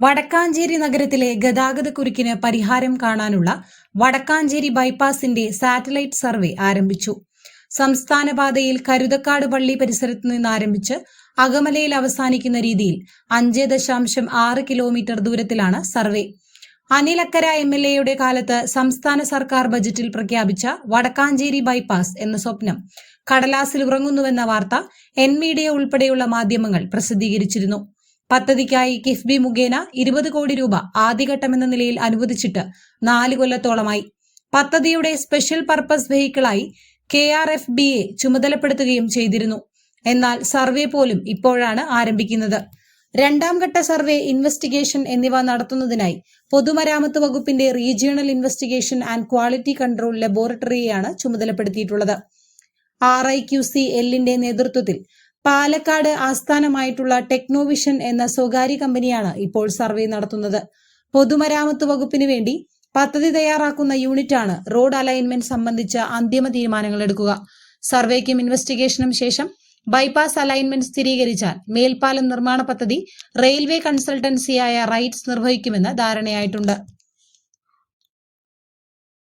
വടക്കാഞ്ചേരി നഗരത്തിലെ ഗതാഗത കുരുക്കിന് പരിഹാരം കാണാനുള്ള വടക്കാഞ്ചേരി ബൈപ്പാസിന്റെ സാറ്റലൈറ്റ് സർവേ ആരംഭിച്ചു. സംസ്ഥാന പാതയിൽ കരുതക്കാട് പള്ളി പരിസരത്ത് നിന്ന് ആരംഭിച്ച് അകമലയിൽ അവസാനിക്കുന്ന രീതിയിൽ അഞ്ച് ദശാംശം ആറ് കിലോമീറ്റർ ദൂരത്തിലാണ് സർവേ. അനിലക്കര എം എൽ എയുടെ കാലത്ത് സംസ്ഥാന സർക്കാർ ബജറ്റിൽ പ്രഖ്യാപിച്ച വടക്കാഞ്ചേരി ബൈപ്പാസ് എന്ന സ്വപ്നം കടലാസിൽ ഉറങ്ങുന്നുവെന്ന വാർത്ത എൻ മീഡിയ ഉൾപ്പെടെയുള്ള മാധ്യമങ്ങൾ പ്രസിദ്ധീകരിച്ചിരുന്നു. പദ്ധതിക്കായി കിഫ്ബി മുഖേന ഇരുപത് കോടി രൂപ ആദ്യഘട്ടമെന്ന നിലയിൽ അനുവദിച്ചിട്ട് നാല് കൊല്ലത്തോളമായി. പദ്ധതിയുടെ സ്പെഷ്യൽ പർപ്പസ് വെഹിക്കിളായി K R F B A ചുമതലപ്പെടുത്തുകയും ചെയ്തിരുന്നു. എന്നാൽ സർവേ പോലും ഇപ്പോഴാണ് ആരംഭിക്കുന്നത്. രണ്ടാം ഘട്ട സർവേ ഇൻവെസ്റ്റിഗേഷൻ എന്നിവ നടത്തുന്നതിനായി പൊതുമരാമത്ത് വകുപ്പിന്റെ regional investigation and quality control ലബോറട്ടറിയെയാണ് ചുമതലപ്പെടുത്തിയിട്ടുള്ളത്. ആർ ഐ ക്യു സി എല്ലിന്റെ നേതൃത്വത്തിൽ പാലക്കാട് ആസ്ഥാനമായിട്ടുള്ള ടെക്നോവിഷൻ എന്ന സ്വകാര്യ കമ്പനിയാണ് ഇപ്പോൾ സർവേ നടത്തുന്നത്. പൊതുമരാമത്ത് വകുപ്പിന് വേണ്ടി പദ്ധതി തയ്യാറാക്കുന്ന യൂണിറ്റാണ് റോഡ് അലൈൻമെന്റ് സംബന്ധിച്ച അന്തിമ തീരുമാനങ്ങൾ എടുക്കുക. സർവേക്കും ഇൻവെസ്റ്റിഗേഷനും ശേഷം ബൈപ്പാസ് അലൈൻമെന്റ് സ്ഥിരീകരിച്ചാൽ മേൽപ്പാലം നിർമ്മാണ പദ്ധതി റെയിൽവേ കൺസൾട്ടൻസിയായ റൈറ്റ്സ് നിർവഹിക്കുമെന്ന് ധാരണയായിട്ടുണ്ട്.